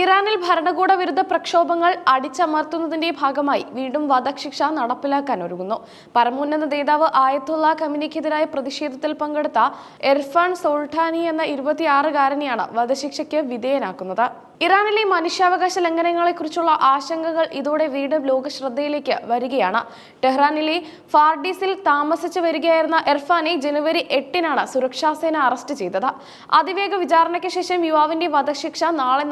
ഇറാനിൽ ഭരണകൂട വിരുദ്ധ പ്രക്ഷോഭങ്ങൾ അടിച്ചമർത്തുന്നതിന്റെ ഭാഗമായി വീണ്ടും വധശിക്ഷ നടപ്പിലാക്കാൻ ഒരുങ്ങുന്നു. പരമോന്നത നേതാവ് ആയത്തുള്ള കമ്മിനിക്കെതിരായ പ്രതിഷേധത്തിൽ പങ്കെടുത്ത എർഫാൻ സോൾട്ടാനി എന്ന ഇരുപത്തിയാറുകാരനെയാണ് വധശിക്ഷയ്ക്ക് വിധേയനാക്കുന്നത്. ഇറാനിലെ മനുഷ്യാവകാശ ലംഘനങ്ങളെക്കുറിച്ചുള്ള ആശങ്കകൾ ഇതോടെ വീണ്ടും ലോക ശ്രദ്ധയിലേക്ക് വരികയാണ്. ടെഹ്റാനിലെ ഫാർഡീസിൽ താമസിച്ചു വരികയായിരുന്ന എർഫാനെ ജനുവരി എട്ടിനാണ് സുരക്ഷാസേന അറസ്റ്റ് ചെയ്തത്. അതിവേഗ വിചാരണയ്ക്ക് ശേഷം യുവാവിന്റെ വധശിക്ഷ നാളെ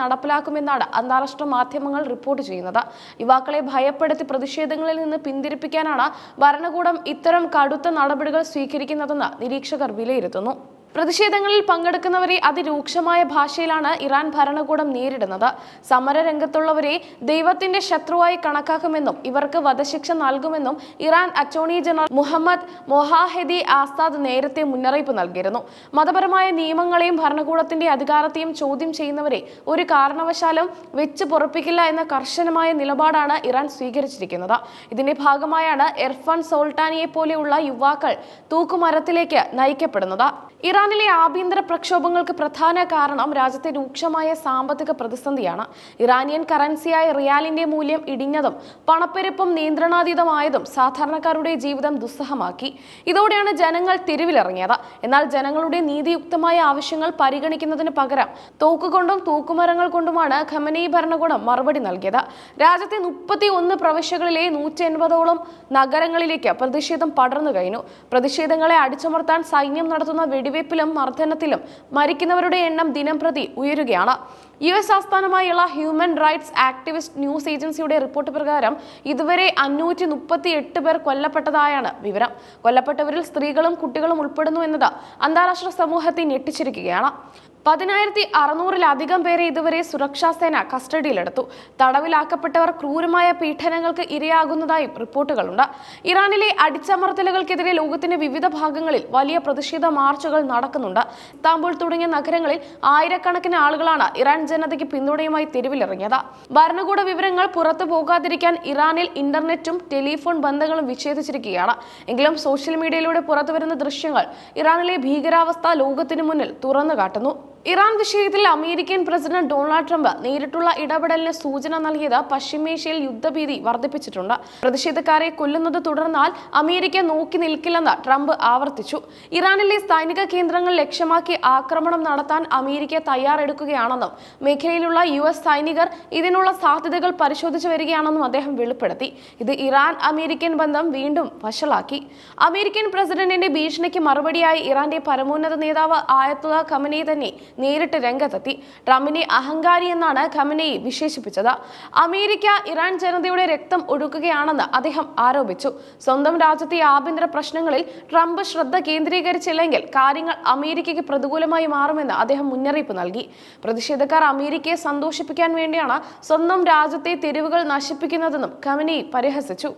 നടപ്പിലാക്കുമെന്നാണ് അന്താരാഷ്ട്ര മാധ്യമങ്ങൾ റിപ്പോർട്ട് ചെയ്യുന്നത്. യുവാക്കളെ ഭയപ്പെടുത്തി പ്രതിഷേധങ്ങളിൽ നിന്ന് പിന്തിരിപ്പിക്കാനാണ് ഭരണകൂടം ഇത്തരം കടുത്ത നടപടികൾ സ്വീകരിക്കുന്നതെന്ന് നിരീക്ഷകർ വിലയിരുത്തുന്നു. പ്രതിഷേധങ്ങളിൽ പങ്കെടുക്കുന്നവരെ അതിരൂക്ഷമായ ഭാഷയിലാണ് ഇറാൻ ഭരണകൂടം നേരിടുന്നത്. സമരരംഗത്തുള്ളവരെ ദൈവത്തിന്റെ ശത്രുവായി കണക്കാക്കുമെന്നും ഇവർക്ക് വധശിക്ഷ നൽകുമെന്നും Iran attorney general Mohammad Movahedi Azad നേരത്തെ മുന്നറിയിപ്പ് നൽകിയിരുന്നു. മതപരമായ നിയമങ്ങളെയും ഭരണകൂടത്തിന്റെ അധികാരത്തെയും ചോദ്യം ചെയ്യുന്നവരെ ഒരു കാരണവശാലും വെച്ച് പൊറപ്പിക്കില്ല എന്ന കർശനമായ നിലപാടാണ് ഇറാൻ സ്വീകരിച്ചിരിക്കുന്നത്. ഇതിന്റെ ഭാഗമായാണ് എർഫാൻ സോൾട്ടാനിയെ പോലെയുള്ള യുവാക്കൾ തൂക്കുമരത്തിലേക്ക് നയിക്കപ്പെടുന്നത്. ഇറാനിലെ ആഭ്യന്തര പ്രക്ഷോഭങ്ങൾക്ക് പ്രധാന കാരണം രാജ്യത്തെ രൂക്ഷമായ സാമ്പത്തിക പ്രതിസന്ധിയാണ്. ഇറാനിയൻ കറൻസിയായ റിയാലിന്റെ മൂല്യം ഇടിഞ്ഞതും പണപ്പെരുപ്പം നിയന്ത്രണാതീതമായതും സാധാരണക്കാരുടെ ജീവിതം ദുസ്സഹമാക്കി. ഇതോടെയാണ് ജനങ്ങൾ തെരുവിലിറങ്ങിയത്. എന്നാൽ ജനങ്ങളുടെ നീതിയുക്തമായ ആവശ്യങ്ങൾ പരിഗണിക്കുന്നതിന് പകരം തോക്കുകൊണ്ടും തൂക്കുമരങ്ങൾ കൊണ്ടുമാണ് ഖമനി ഭരണകൂടം മറുപടി നൽകിയത്. രാജ്യത്തെ മുപ്പത്തി ഒന്ന് പ്രവിശ്യകളിലെ നൂറ്റി എൺപതോളം നഗരങ്ങളിലേക്ക് പ്രതിഷേധം പടർന്നു കഴിഞ്ഞു. പ്രതിഷേധങ്ങളെ അടിച്ചമർത്താൻ സൈന്യം നടത്തുന്ന വെടിവയ്പ്പിലും മർദ്ദനത്തിലും മരിക്കുന്നവരുടെ എണ്ണം ദിനം പ്രതി ഉയരുകയാണ്. യു എസ് ആസ്ഥാനമായുള്ള ഹ്യൂമൻ റൈറ്റ്സ് ആക്ടിവിസ്റ്റ് ന്യൂസ് ഏജൻസിയുടെ റിപ്പോർട്ട് പ്രകാരം ഇതുവരെ അഞ്ഞൂറ്റി മുപ്പത്തി എട്ട് പേർ കൊല്ലപ്പെട്ടതായാണ് വിവരം. കൊല്ലപ്പെട്ടവരിൽ സ്ത്രീകളും കുട്ടികളും ഉൾപ്പെടുന്നു എന്നത് അന്താരാഷ്ട്ര സമൂഹത്തെ ഞെട്ടിച്ചിരിക്കുകയാണ്. പതിനായിരത്തി അറുന്നൂറിലധികം പേരെ ഇതുവരെ സുരക്ഷാ സേന കസ്റ്റഡിയിലെടുത്തു. തടവിലാക്കപ്പെട്ടവർ ക്രൂരമായ പീഡനങ്ങൾക്ക് ഇരയാകുന്നതായും റിപ്പോർട്ടുകളുണ്ട്. ഇറാനിലെ അടിച്ചമർത്തലുകൾക്കെതിരെ ലോകത്തിന്റെ വിവിധ ഭാഗങ്ങളിൽ വലിയ പ്രതിഷേധ മാർച്ചുകൾ നടക്കുന്നുണ്ട്. താമ്പൂൾ തുടങ്ങിയ നഗരങ്ങളിൽ ആയിരക്കണക്കിന് ആളുകളാണ് ഇറാൻ ജനതയ്ക്ക് പിന്തുണയുമായി തെരുവിലിറങ്ങിയത്. ഭരണകൂട വിവരങ്ങൾ പുറത്തു പോകാതിരിക്കാൻ ഇറാനിൽ ഇന്റർനെറ്റും ടെലിഫോൺ ബന്ധങ്ങളും വിച്ഛേദിച്ചിരിക്കുകയാണ്. എങ്കിലും സോഷ്യൽ മീഡിയയിലൂടെ പുറത്തുവരുന്ന ദൃശ്യങ്ങൾ ഇറാനിലെ ഭീകരാവസ്ഥ ലോകത്തിനു മുന്നിൽ തുറന്നു കാട്ടുന്നു ഇറാൻ വിഷയത്തിൽ അമേരിക്കൻ പ്രസിഡന്റ് ഡൊണാൾഡ് ട്രംപ് നേരിട്ടുള്ള ഇടപെടലിന് സൂചന നൽകിയത് പശ്ചിമേഷ്യയിൽ യുദ്ധഭീതി വർദ്ധിപ്പിച്ചിട്ടുണ്ട്. പ്രതിഷേധക്കാരെ കൊല്ലുന്നത് തുടർന്നാൽ അമേരിക്ക നോക്കി നിൽക്കില്ലെന്ന് ട്രംപ് ആവർത്തിച്ചു. ഇറാനിലെ സൈനിക കേന്ദ്രങ്ങൾ ലക്ഷ്യമാക്കി ആക്രമണം നടത്താൻ അമേരിക്ക തയ്യാറെടുക്കുകയാണെന്നും മേഖലയിലുള്ള യു എസ് സൈനികർ ഇതിനുള്ള സാധ്യതകൾ പരിശോധിച്ചു വരികയാണെന്നും അദ്ദേഹം വെളിപ്പെടുത്തി. ഇത് ഇറാൻ അമേരിക്കൻ ബന്ധം വീണ്ടും വഷളാക്കി. അമേരിക്കൻ പ്രസിഡന്റിന്റെ ഭീഷണിക്ക് മറുപടിയായി ഇറാന്റെ പരമോന്നത നേതാവ് ആയത്തുള്ള ഖമനെ തന്നെ നേരിട്ട് രംഗത്തെത്തി. ട്രംപിനെ അഹങ്കാരി എന്നാണ് ഖമനെയി വിശേഷിപ്പിച്ചത്. അമേരിക്ക ഇറാൻ ജനതയുടെ രക്തം ഒഴുക്കുകയാണെന്ന് അദ്ദേഹം ആരോപിച്ചു. സ്വന്തം രാജ്യത്തെ ആഭ്യന്തര പ്രശ്നങ്ങളിൽ ട്രംപ് ശ്രദ്ധ കേന്ദ്രീകരിച്ചില്ലെങ്കിൽ കാര്യങ്ങൾ അമേരിക്കയ്ക്ക് പ്രതികൂലമായി മാറുമെന്ന് അദ്ദേഹം മുന്നറിയിപ്പ് നൽകി. പ്രതിഷേധക്കാർ അമേരിക്കയെ സന്തോഷിപ്പിക്കാൻ വേണ്ടിയാണ് സ്വന്തം രാജ്യത്തെ തെരുവുകൾ നശിപ്പിക്കുന്നതെന്നും ഖമനി പരിഹസിച്ചു.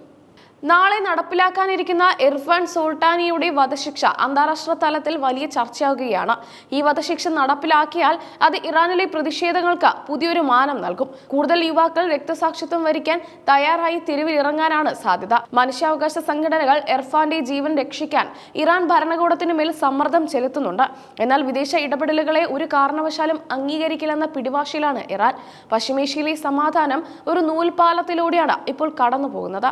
നാളെ നടപ്പിലാക്കാനിരിക്കുന്ന ഇർഫാൻ സുൽത്താനിയുടെ വധശിക്ഷ അന്താരാഷ്ട്ര തലത്തിൽ വലിയ ചർച്ചയാകുകയാണ് ഈ വധശിക്ഷ നടപ്പിലാക്കിയാൽ അത് ഇറാനിലെ പ്രതിഷേധങ്ങൾക്ക് പുതിയൊരു മാനം നൽകും. കൂടുതൽ യുവാക്കൾ രക്തസാക്ഷിത്വം വരിക്കാൻ തയ്യാറായി തെരുവിൽ ഇറങ്ങാനാണ് സാധ്യത. മനുഷ്യാവകാശ സംഘടനകൾ ഇർഫാന്റെ ജീവൻ രക്ഷിക്കാൻ ഇറാൻ ഭരണകൂടത്തിന് മേൽ സമ്മർദ്ദം ചെലുത്തുന്നുണ്ട്. എന്നാൽ വിദേശ ഇടപെടലുകളെ ഒരു കാരണവശാലും അംഗീകരിക്കില്ലെന്ന പിടിവാശിയിലാണ് ഇറാൻ. പശ്ചിമേഷ്യയിലെ സമാധാനം ഒരു നൂൽപാലത്തിലൂടെയാണ് ഇപ്പോൾ കടന്നു പോകുന്നത്